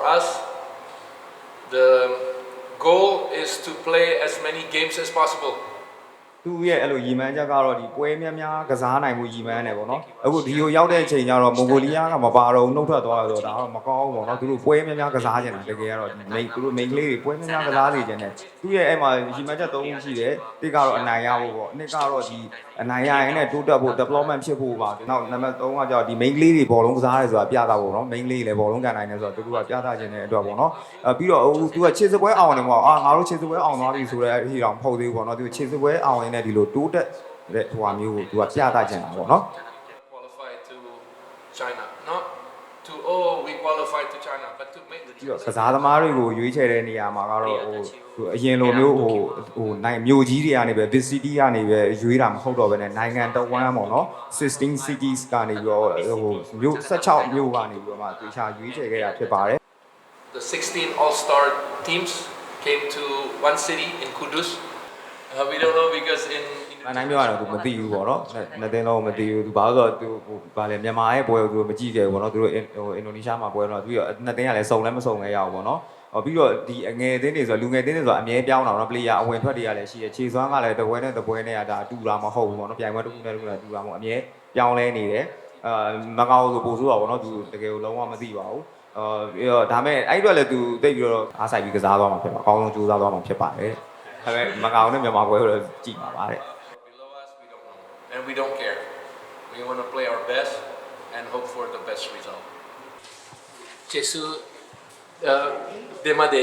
for us, the goal is to play as many games as possible. သူ့ရဲ့အဲ့လိုရည်မှန်းချက်ကတော့ဒီပွဲများများကစားနိုင်မှုရည်မှန်းတယ်ပေါ့နော်အခုဒီကိုရောက်တဲ့အချိန်ကျတော့မွန်ဂိုလီးယားကမပါတော့ဘူးနှုတ်ထွက်သွားတော့ဒါတော့မကောင်းဘူးပေါ့နော်သူတို့ပွဲများများကစားကြတယ်တကယ်ကတော့ဒီမိန်သူတို့မိန်ကလေးတွေပွဲများများကစားနေကြတယ်သူ့ရဲ့အဲ့မှာရည်မှန်းချက်၃ခုရှိတယ်တစ်ကတော့အနိုင်ရဖို့ပေါ့နှစ်ကတော့ဒီအနိုင်ရရင်လည်းတိုးတက်ဖို့ development ဖြစ်ဖို့ပါနောက်နံပါတ်3ကကျတော့ဒီမိန်ကလေးတွေဘောလုံးကစားရဲဆိုတာပြတာပေါ့နော်မိန်ကလေးတွေလည်းဘောလုံးကန်နိုင်တယ်ဆိုတော့သူတို့ကပြတာခြင်းတဲ့အတွက်ပေါ့နော်အဲပြီးတော့သူကခြေစပွဲအောင်တယ်ပေါ့အာငါတို့ခြေစပွဲအောင်သွားပြီဆိုတဲ့အထီတောင်မဟုတ်သေးဘူးပေါ့နော်သူခြေစပွဲအောင်ရင်လည်းဒီလိုတိုးတက်တဲ့ဟိုဟာမျိုးကိုသူကပြတာခြင်းတာပေါ့နော် Qualify to China. Not to, oh, we qualified to China, but to make the ပြီးတော့ကစားသမားတွေကိုရွေးချယ်တဲ့နေရာမှာကတော့ဟိုဟိုအရင်လိုမျိုးဟိုဟိုနိုင်မြို့ကြီးတွေကနေပဲ big city ကနေပဲရွေးတာမဟုတ်တော့ဘဲနဲ့နိုင်ငံတော်ဝန်ပေါ့နော်16 cities ကနေပြီးတော့ဟိုမြို့16မြို့ကနေပြီးတော့မှတေချာရွေးချယ်ခဲ့တာဖြစ်ပါတယ် The 16 all-star teams came to one city in Kudus. Uh, we don't know because in, in အနိုင်ပြောရတော့သူမသိဘူးပေါ့နော်နှစ်သိန်းလုံးမသိဘူးသူဘာလို့ဆိုတော့သူဟိုဗာလေမြန်မာရဲ့ပွဲကိုသူမကြည့်ခဲ့ဘူးပေါ့နော်သူတို့ဟိုအင်ဒိုနီးရှားမှာပွဲတော့ပြီးတော့နှစ်သိန်းကလည်းစုံလည်းမစုံခဲ့ရဘူးပေါ့နော်ဟောပြီးတော့ဒီအငယ်အသင်းတွေဆိုလူငယ်အသင်းတွေဆိုအမြဲပြောင်းတာနော် player အဝင်ထွက်တွေကလည်းရှိရခြေစွမ်းကလည်းတပွဲနဲ့တပွဲနဲ့ကဒါအတူတာမဟုတ်ဘူးပေါ့နော်ပြိုင်ပွဲတစ်ခုနဲ့တစ်ခုနဲ့အတူတာမဟုတ်အမြဲပြောင်းလဲနေတယ်အာမကောင်းဆိုပို့ဆိုတော့ပေါ့နော်သူတကယ်ကိုလုံးဝမသိပါဘူးအာပြီးတော့ဒါမဲ့အဲ့အတွက်လည်းသူတိတ်ပြီးတော့အားဆိုင်ပြီးကစားသွားမှာဖြစ်ပါအကောင်းဆုံးကြိုးစားသွားမှာဖြစ်ပါတယ် ဒါပေမဲ့မကောင်းတဲ့မြန်မာပွဲကိုတော့ကြည့်ပါပါတဲ့ below us, we don't know. And we don't care. We want to play our best and hope for the best result. Jesus uh, Demade.